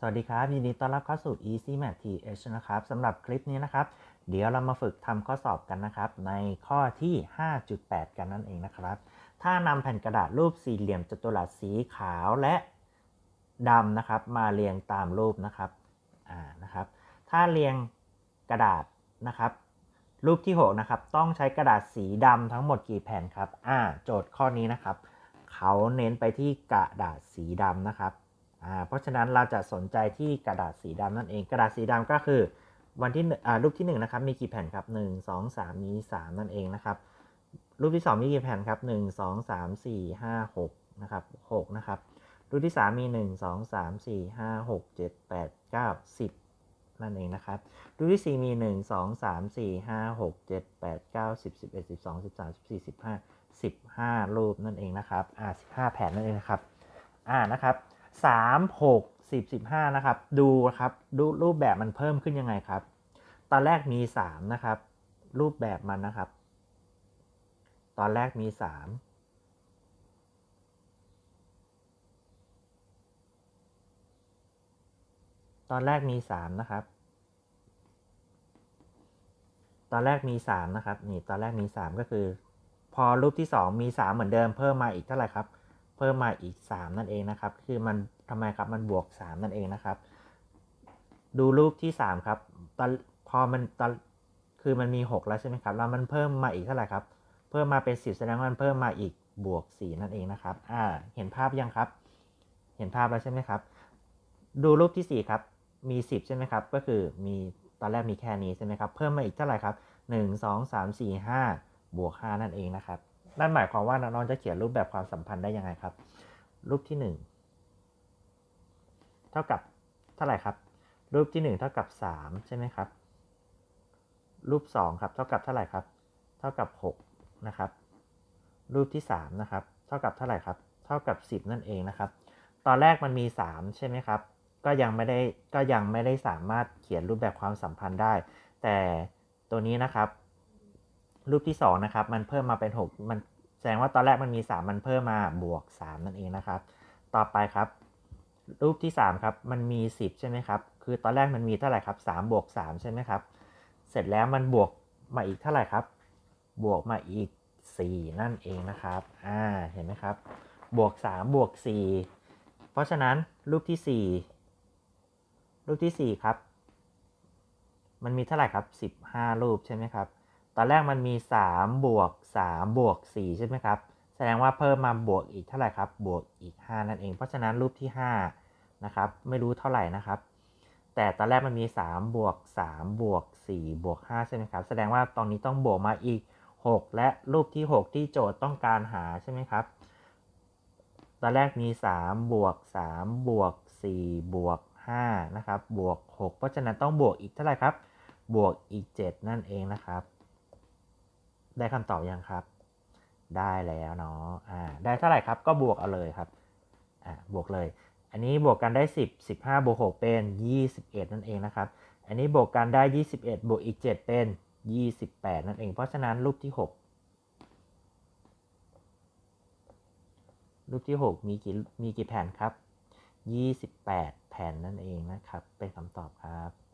สวัสดีครับ ยินดีต้อนรับเข้าสู่ Easy Math TH นะครับสำหรับคลิปนี้นะครับ เดี๋ยวเรามาฝึกทำข้อสอบกันนะครับ ในข้อที่ 5.8 กันนั่นเองนะครับ ถ้านำแผ่นกระดาษรูปสี่เหลี่ยมจัตุรัสสีขาวและดำนะครับ มาเรียงตามรูปนะครับอ่านะครับ ถ้าเรียงกระดาษนะครับ รูปที่ 6 นะครับ ต้องใช้กระดาษสีดำทั้งหมดกี่แผ่นครับอ่าโจทย์ข้อนี้นะครับ เขาเน้นไปที่กระดาษสีดำนะครับ เพราะฉะนั้นเราจะสนใจที่กระดาษสีดำนั่นเอง กระดาษสีดำก็คือ วันที่อ่ารูปที่1นะครับมีกี่แผ่นครับ 1 2 3 มี 3 นั่นเองนะครับ รูปที่ 2 มีกี่แผ่นครับ 1 2 3 4 5 6นะครับ6นะครับ รูปที่ 3 มี 1 2 3 4 5 6 7 8 9 10 นั่นเองนะครับ รูปที่ 4 มี 1 2 3 4 5 6 7 8 9 10 11 12 13 14 15 15 รูปนั่นเองนะครับอ่า15 แผ่นนั่นเองนะครับอ่านะครับ 3 6 10 15นะครับ ดูครับดูรูปแบบมันเพิ่มขึ้นยังไงครับ ตอนแรกมี3นะครับ รูปแบบมันนะครับ ตอนแรกมี3ตอนแรกมี3นะครับ ตอนแรกมี3นะครับ นี่ ตอนแรกมี3ก็คือ พอรูปที่2มี3เหมือนเดิมเพิ่มมาอีกเท่าไหร่ครับ เพิ่มมาอีก 3 นั่นเองนะครับ คือมันทำไมครับมันบวก 3 นั่นเองนะครับ ดูรูปที่ 3 ครับตอนพอมันตอนคือมันมี 6 แล้วใช่ไหมครับแล้วมันเพิ่มมาอีกเท่าไหร่ครับ เพิ่มมาเป็น 10 แสดงว่ามันเพิ่มมาอีกบวก 4 นั่นเองนะครับ อ่า เห็นภาพยังครับ เห็นภาพแล้วใช่ไหมครับ ดูรูปที่ 4 ครับ มี 10 ใช่ไหมครับ ก็คือมีตอนแรกมีแค่นี้ใช่ไหมครับ เพิ่มมาอีกเท่าไหร่ครับ 1 2 3 4 5 บวก 5 นั่นเองนะครับ นั่นหมายความว่าน้องๆจะเขียนรูปแบบความสัมพันธ์ได้ยังไงครับ รูปที่ 1 เท่ากับเท่าไหร่ครับ รูปที่ 1 เท่ากับ 3 ใช่ไหมครับ รูป 2 ครับ เท่ากับเท่าไหร่ครับ เท่ากับ 6 นะครับ รูปที่ 3 นะครับ เท่ากับเท่าไหร่ครับ เท่ากับ 10 นั่นเองนะครับ ตอนแรกมันมี 3 ใช่ไหมครับ ก็ยังไม่ได้ก็ยังไม่ได้สามารถเขียนรูปแบบความสัมพันธ์ได้ แต่ตัวนี้นะครับ รูปที่ 2 นะครับ มันเพิ่มมาเป็น 6 มัน แสดงว่าตอนแรกมันมี 3 มันเพิ่มมาบวก 3 นั่นเองนะครับ ต่อไปครับ รูปที่ 3 ครับ มันมี 10 ใช่ไหมครับ คือตอนแรกมันมีเท่าไหร่ครับ3บวก3ใช่ไหมครับ เสร็จแล้วมันบวกมาอีกเท่าไหร่ครับ บวกมาอีก 4 นั่นเองนะครับ อ่า เห็นไหมครับ บวก 3 บวก 4 เพราะฉะนั้นรูปที่ 4 รูปที่ 4 ครับ มันมีเท่าไหร่ครับ 15 รูปใช่ไหมครับ ตอนแรกมันมี 3 บวก 3 บวก 4 ใช่ไหมครับ แสดงว่าเพิ่มมาบวกอีกเท่าไหร่ครับ บวกอีก 5 นั่นเอง เพราะฉะนั้นรูปที่ 5 นะครับ ไม่รู้เท่าไหร่นะครับ แต่ตอนแรกมันมี 3 บวก 3 บวก 4 บวก 5 ใช่ไหมครับ แสดงว่าตอนนี้ต้องบวกมาอีก 6 และรูปที่ 6 ที่โจทย์ต้องการหาใช่ไหมครับ ตอนแรกมี 3 บวก 3 บวก 4 บวก 5 นะครับ บวก 6 เพราะฉะนั้นต้องบวกอีกเท่าไหร่ครับ บวกอีก 7 นั่นเองนะครับ ได้คำตอบยังครับ ได้แล้วเนาะอ่าได้เท่าไหร่ครับก็บวกเอาเลยครับอ่าบวกเลย อันนี้บวกกันได้ 10 15บวก6เป็น 21 นั่นเองนะครับ อันนี้บวกกันได้ 21 บวกอีก 7 เป็น 28 นั่นเอง เพราะฉะนั้นรูปที่ 6 รูปที่ 6 มีกี่มีกี่แผ่นครับ 28 แผ่นนั่นเองนะครับ เป็นคำตอบครับ